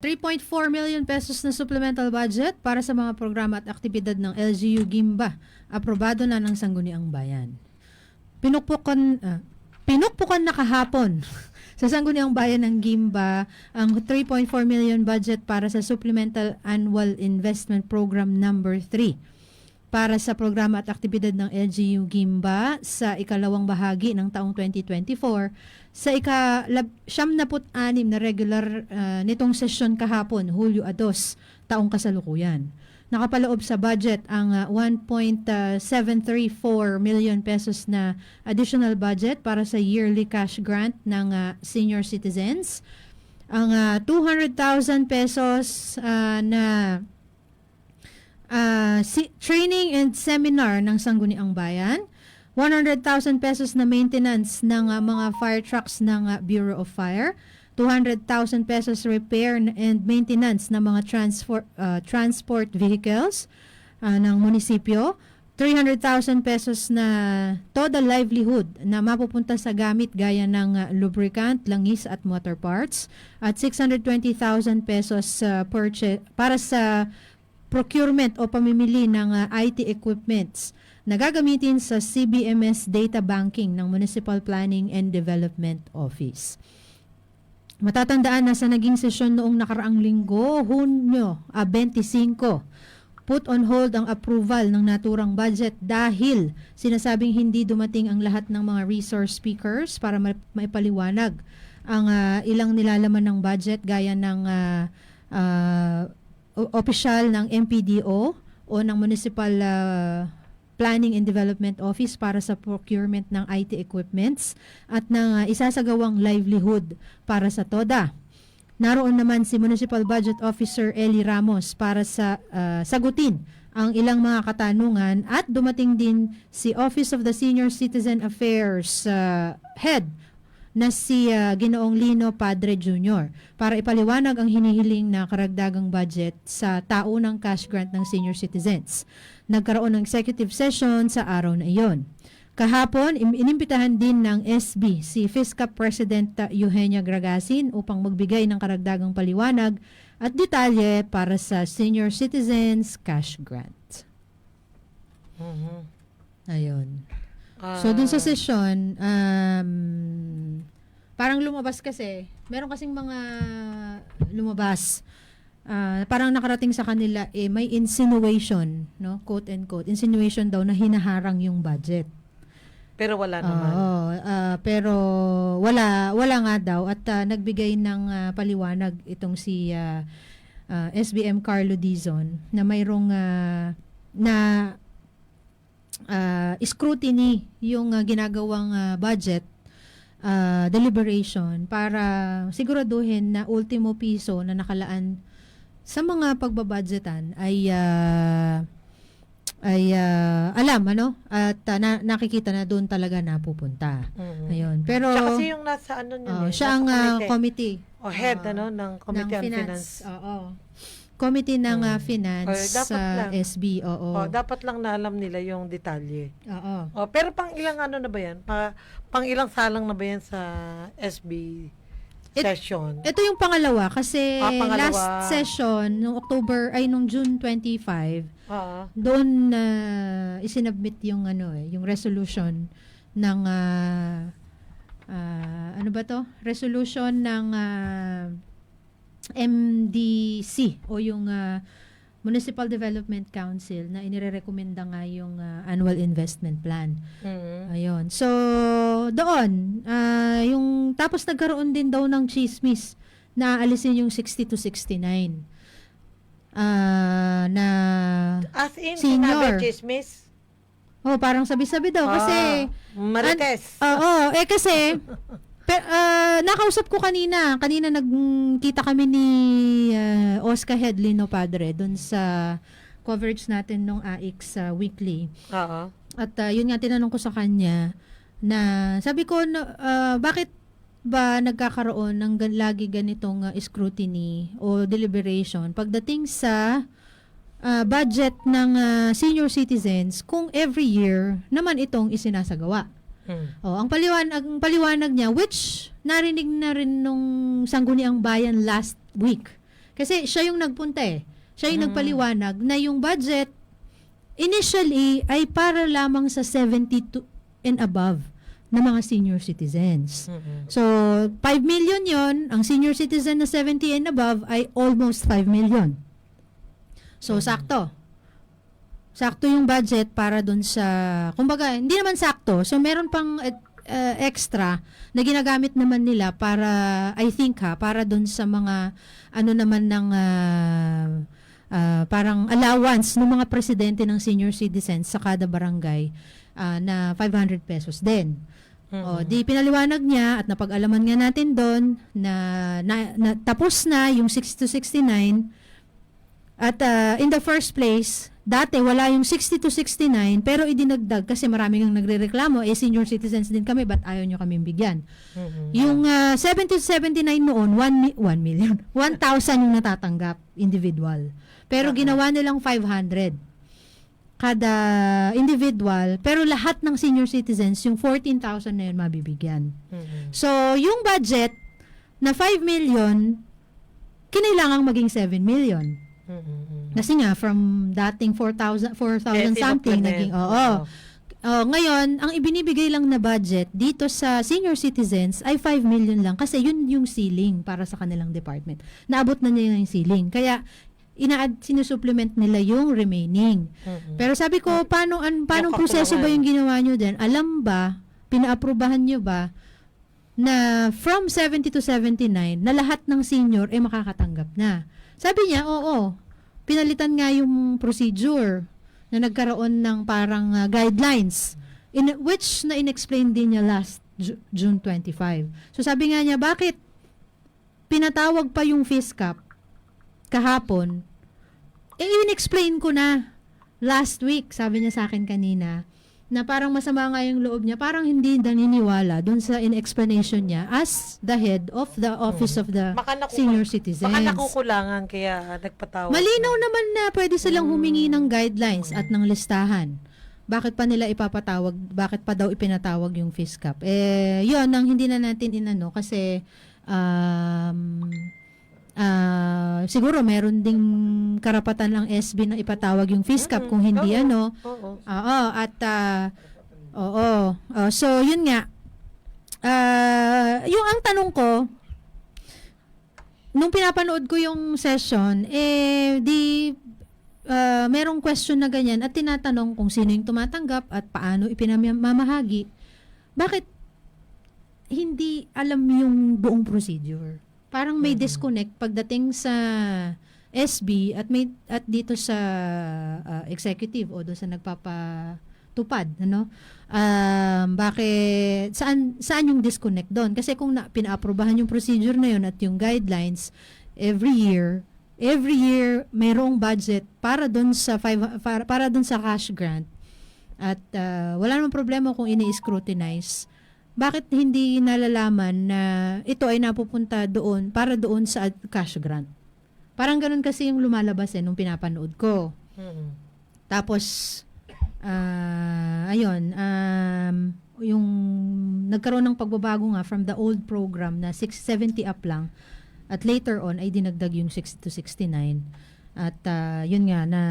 3.4 million pesos na supplemental budget para sa mga programa at aktibidad ng LGU Gimba. Aprobado na ng Sangguniang Bayan. Pinukpukan, ah, pinukpukan na kahapon sa Sangguniang Bayan ng Gimba ang 3.4 million budget para sa Supplemental Annual Investment Program number 3 para sa programa at aktibidad ng LGU Gimba sa ikalawang bahagi ng taong 2024 sa ika siyam na na regular ah, nitong sesyon kahapon, Hulyo 2, taong kasalukuyan. Nakapaloob sa budget ang ah, 1.734 million pesos na additional budget para sa yearly cash grant ng ah, senior citizens. Ang ah, 200,000 pesos ah, na ah, si- training and seminar ng Sangguniang Bayan, 100,000 pesos na maintenance ng ah, mga fire trucks ng ah, Bureau of Fire, 200,000 pesos repair and maintenance ng mga transport ah, transport vehicles ah, ng munisipyo, 300,000 pesos na total livelihood na mapupunta sa gamit gaya ng ah, lubricant, langis at motor parts. At 620,000 pesos sa purchase para sa procurement o pamimili ng ah, IT equipments na gagamitin sa CBMS data banking ng Municipal Planning and Development Office. Matatandaan na sa naging sesyon noong nakaraang linggo, Hunyo ah, 25, put on hold ang approval ng naturang budget dahil sinasabing hindi dumating ang lahat ng mga resource speakers para ma- maipaliwanag ang ah, ilang nilalaman ng budget gaya ng ah, o- opisyal ng MPDO o ng Municipal ah, Planning and Development Office para sa procurement ng IT equipments at ng ah, isasagawang livelihood para sa TODA. Naroon naman si Municipal Budget Officer Eli Ramos para sa ah, sagutin ang ilang mga katanungan at dumating din si Office of the Senior Citizen Affairs ah, Head na si ah, Ginoong Lino Padre Jr. para ipaliwanag ang hinihiling na karagdagang budget sa taunang cash grant ng senior citizens. Nagkaroon ng executive session sa araw na iyon. Kahapon, im- inimbitahan din ng SB si FISCA President uh, Eugenia Gragasin upang magbigay ng karagdagang paliwanag at detalye para sa senior citizens cash grant. Mhm. Ayun. Ah, So dun sa session, um, parang lumabas kasi, meron kasing mga lumabas. Ah, parang nakarating sa kanila eh may insinuation, no? Quote and quote. Insinuation daw na hinaharang yung budget. pero wala naman. Oo, ah, pero wala wala nga daw at ah, nagbigay ng ah, paliwanag itong si ah, ah, SBM Carlo Dizon na mayroong ah, na ah, scrutiny yung ah, ginagawang ah, budget ah, deliberation para siguraduhin na ultimo piso na nakalaan sa mga pagbabudgetan ay ah, ay ah, alam ano at ah, na- nakikita na doon talaga napupunta. Mhm. Ayun. Pero siya kasi yung nasa ano niya. oh, eh, siya ang ah, committee. committee o head ah, ano ng Committee ng on finance. Finance. Oo. Committee ng Hmm. finance sa lang. SB. Oo. Oh, dapat lang na alam nila yung detalye. Oo. Oh, pero pang ilang ano na ba yan? Pa, pang ilang salang na ba yan sa SB It- session? Ito yung pangalawa kasi Ah, pangalawa. last session nung October ay nung June 25 Ah, doon na isinubmit yung ano eh, yung resolution ng ah, ah, ano ba to? Resolution ng ah, MDC o yung ah, Municipal Development Council na inirerekomenda nga yung ah, annual investment plan. mhm. Ayun. So, doon, ah, yung, tapos nagkaroon din daw ng chismis na alisin yung 60 to 69. Ah, na, As in, Senior. chismis? oh, parang sabi-sabi daw. Kasi, Ah, Marites. oo, eh kasi, pe, ah, nakausap ko kanina, kanina nagkita kami ni ah, Oscar Hedlino Padre doon sa coverage natin nung AX ah, weekly. Oo. At ah, yun nga tinanong ko sa kanya na sabi ko ah, bakit ba nagkakaroon ng gan- lagi ganitong ah, scrutiny o deliberation pagdating sa ah, budget ng ah, senior citizens kung every year naman itong isinasagawa. Hmm. Oh, ang paliwanag ang paliwanag niya which narinig na rin nung sangguniang bayan last week Kasi siya yung nagpunta eh. Siya yung nagpaliwanag na yung budget initially ay para lamang sa 72 and above na mga senior citizens. Mm-mm. So, 5 million yon ang senior citizen na 70 and above ay almost 5 million. So, sakto. Sakto yung budget para dun sa, kumbaga, hindi naman sakto. So, meron pang uh, extra na ginagamit naman nila para, I think ha, para dun sa mga, ano naman ng, ah, ah, parang allowance ng mga presidente ng senior citizens sa kada barangay ah, na 500 pesos din. O, di pinaliwanag niya at napag-alaman nga natin doon na, na, na tapos na yung 60 to 69 at uh, in the first place, dati wala yung 60 to 69 pero idinagdag kasi marami nang nagrereklamo eh senior citizens din kami but ayaw nyo kaming bigyan. Mm-mm. Yung uh, 70 to 79 noon 1, mi- 1 million 1,000 yung natatanggap individual. Pero ginawa nilang 500 kada individual pero lahat ng senior citizens yung 14,000 na yun mabibigyan. Mm-mm. So, yung budget na 5 million, kinailangang maging 7 million. Mm-mm. Kasi nga, from dating 4,000 4,000 Eh, something, naging, oo. Oh, ngayon, ang ibinibigay lang na budget dito sa senior citizens ay 5 million lang kasi yun yung ceiling para sa kanilang department. Naabot na nila yung ceiling. Kaya, ina-add, sinusupplement nila yung remaining. Mm-mm. Pero sabi ko, paano an paano proseso ba yung ginawa nyo din? Alam ba, pinaaprubahan nyo ba na from 70 to 79 na lahat ng senior ay makakatanggap na? Sabi niya, oo. Pinalitan nga yung procedure na nagkaroon ng parang ah, guidelines in which na inexplain din niya last Ju- June 25. So sabi nga niya, bakit pinatawag pa yung fees cap kahapon? Eh, in-explain ko na last week, sabi niya sa akin kanina, na parang masama nga yung loob niya, parang hindi naniniwala dun sa in-explanation niya as the head of the office of the Baka naku- senior citizens. Baka nakukulangan kaya nagpatawag. Malinaw naman na pwede silang humingi ng guidelines at ng listahan. Bakit pa nila ipapatawag, bakit pa daw ipinatawag yung fees cap? Eh, yun ang hindi na natin inano kasi um, ah, siguro meron ding karapatan ng SB na ipatawag yung fees cap kung hindi Oo. ano. Oo. Oo, at ah, oo. Oh, so yun nga. Ah, yung ang tanong ko nung pinapanood ko yung session, eh di ah, merong question na ganyan at tinatanong kung sino yung tumatanggap at paano ipinamamahagi. Bakit hindi alam yung buong procedure? Parang may disconnect pagdating sa SB at may at dito sa ah, executive o doon sa nagpapatupad ano? Um, bakit saan saan yung disconnect doon? Kasi kung na, pinaaprobahan yung procedure na yun at yung guidelines every year every year mayroong budget para doon sa five, para, para doon sa cash grant. At ah, wala namang problema kung ini-scrutinize bakit hindi nalalaman na ito ay napupunta doon para doon sa cash grant Parang ganun kasi yung lumalabas eh nung pinapanood ko. Mm-mm. Tapos, ah, ayun, um, yung nagkaroon ng pagbabago nga from the old program na 670 up lang at later on ay dinagdag yung 60 to 69. At ah, yun nga na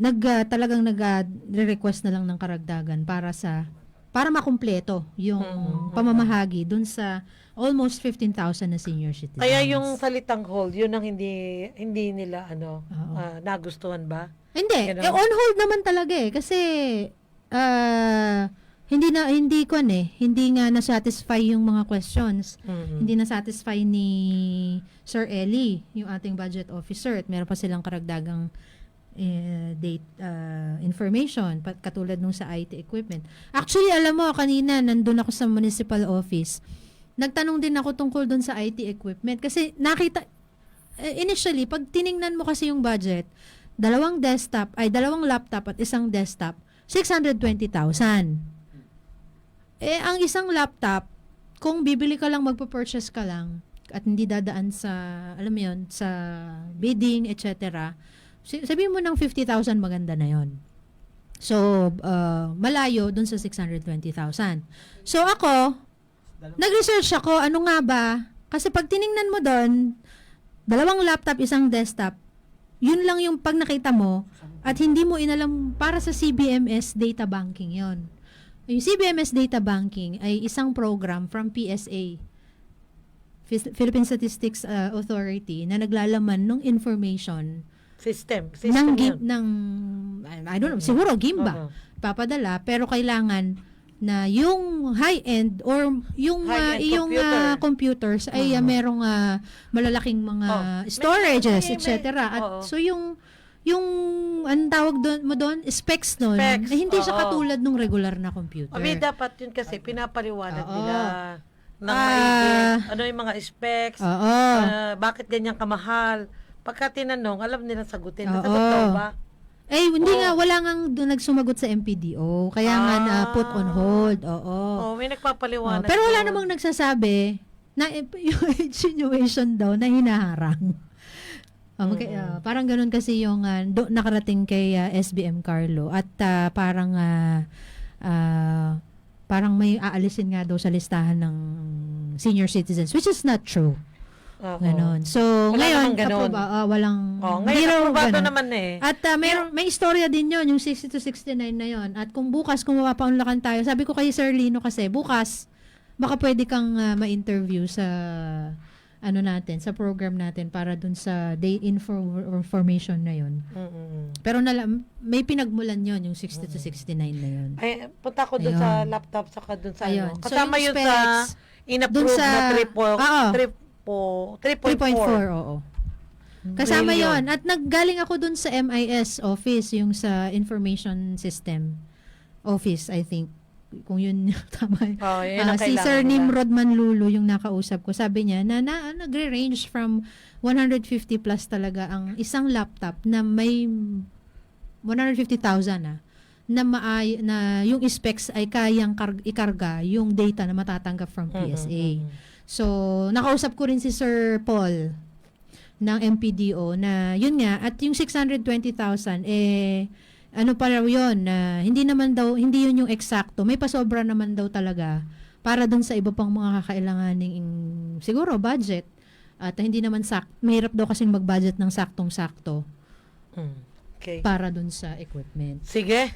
nag ah, talagang nag-request na lang ng karagdagan para sa para makumpleto yung Mhm. pamamahagi dun sa almost 15,000 na senior citizens. Kaya yung salitang hold, yun ang hindi hindi nila ano Oo. ah, nagustuhan ba? Hindi, Ganun. eh, on hold naman talaga eh kasi ah hindi na hindi ko eh, hindi nga na-satisfy yung mga questions. Mm-mm. Hindi na-satisfy ni Sir Ellie, yung ating budget officer. At meron pa silang karagdagang eh, date ah, information pat katulad nung sa IT equipment. Actually, alam mo kanina nandun ako sa municipal office. Nagtanong din ako tungkol dun sa IT equipment kasi nakita eh, initially pag tiningnan mo kasi yung budget, dalawang desktop ay dalawang laptop at isang desktop, 620,000. Eh ang isang laptop, kung bibili ka lang magpo-purchase ka lang at hindi dadaan sa alam mo 'yon, sa bidding, etc. Sabihin mo ng 50,000 maganda na 'yon. So, uh, malayo dun sa 620,000. So, ako, nag-research ako, ano nga ba? Kasi pag tiningnan mo doon, dalawang laptop, isang desktop, yun lang yung pag nakita mo at hindi mo inalam para sa CBMS data banking yon. Yung CBMS data banking ay isang program from PSA, Philippine Statistics uh, Authority, na naglalaman ng information System. ng, System gi- yun. ng I don't know, siguro Gimba Oo. papadala pero kailangan na yung high-end or yung ah, High-end yung computer. ah, computers ay ah, Mhm. merong ah, malalaking mga Oh, storages, etc. At oo. so yung yung anong tawag doon mo doon specs noon eh, hindi siya oo. katulad ng regular na computer. Abi, dapat yun kasi pinapaliwanag Oo. nila ng Ah. maigi. Ano yung mga specs, ah, bakit ganyan kamahal. Pagka tinanong, alam nilang sagutin. Oo. Nasagot daw ba? eh hindi Oo. nga wala nga doon nagsumagot sa MPDO kaya nga na Ah. put on hold. Oo. Oh, may Oh, nagpapaliwanag. pero wala doon. namang nagsasabi na yung insinuation daw na hinaharang. Oh, magka- Mm. ah, parang ganun kasi yung ah, do, nakarating kay ah, SBM Carlo at ah, parang ah, ah, parang may aalisin nga daw sa listahan ng senior citizens which is not true. Oo. Ganon. So, Wala ngayon, namang ganon. aproba- ah, walang Oh, ngayon, raw aprobado ganon. naman eh. At uh, mayroon, may istorya din yon yung 60 to 69 na yon. At kung bukas, kung mapapaunlakan tayo, sabi ko kay Sir Lino kasi, bukas, baka pwede kang ah, ma-interview sa ano natin, sa program natin para dun sa day info information na yon. Mm-mm. Pero nalam, may pinagmulan yon yung 60 to 69 na yon. Ay, punta ko dun Ayun. sa laptop saka dun sa Ayun. ano. So, Kasama yung yun sa specs, in-approve dun sa- na 3.4. Oo. 3.4. 3.4, oo. Kasama yon At naggaling ako dun sa MIS office, yung sa information system office, I think. Kung yun tama. Oh, yun Ah, ang si kailangan Sir nila. Nimrod Manlulo yung nakausap ko. Sabi niya na, na nagre-range from 150 plus talaga ang isang laptop na may 150,000 ah na maay na yung specs ay kayang kar- ikarga yung data na matatanggap from PSA. Mhm, mhm. So, nakausap ko rin si Sir Paul ng MPDO na yun nga at yung 620,000 eh ano pa raw yun na hindi naman daw hindi yun yung eksakto may pasobra naman daw talaga para dun sa iba pang mga kakailanganing siguro budget at hindi naman sak mahirap daw kasing mag-budget ng saktong-sakto Mm. Okay. para dun sa equipment. Sige.